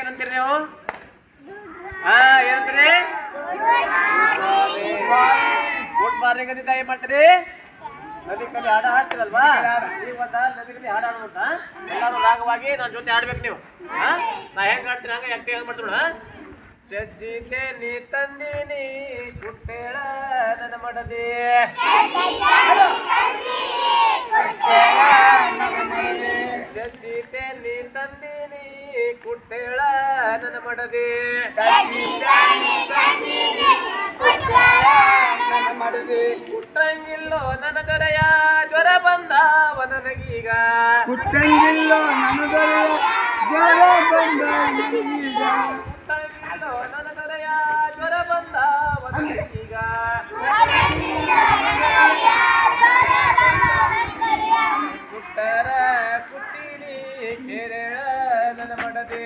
ಏನಂತೀರಿ ನೀವು? ಹಾ ಏನಂತೀರಿ? ಗುಡ್ ಮಾರ್ನಿಂಗ್ ಅಂತಿದ್ದ ಏನ್ ಮಾಡ್ತೀರಿ? ನದಿ ಕಡೆ ಹಾಡ ಹಾಡ್ತೀರಲ್ವಾ? ಈಗ ಒಂದ ನದಿ ಕಡೆ ಹಾಡ ಹಾಡೋಣ ಎಲ್ಲಾರು ರಾಗವಾಗಿ ನನ್ನ ಜೊತೆ ಹಾಡ್ಬೇಕು ನೀವು. ಹಾ ನಾ ಹೆಂಗ್ ಹಾಡ್ತೀನಿ ಹಂಗ ಹೆಂಗ್ ಹೆಂಗ್ ಮಾಡ್ತೀವಿ ಸಜ್ಜಿತೆ ನೀ ತಂದಿನಿ ಕುಟ್ಟೇಳ ನನ್ನ ಮಡದಿ. ಸಜ್ಜಿತೆ ನೀ ತಂದಿನಿ ಕುಟ್ಟೇಳ ದಾನನ ಮಾಡದೆ. ಮಾಡದೆ. ಕುಟ್ಟಂಗಿಲ್ಲೋ ನನ ದೊರೆಯ ಜ್ವರ ಬಂದವ ನನಗೀಗ. ಕುಟ್ಟಂಗಿಲ್ಲೋ ನನ ದೊರೆಯ ಜ್ವರ ಬಂದ ನನಗೀಗ. ಕುಟ್ಟಂಗಿಲ್ಲೋ ನನ್ನ ದೊರೆಯ ನನ್ನ ಮಡದೆ.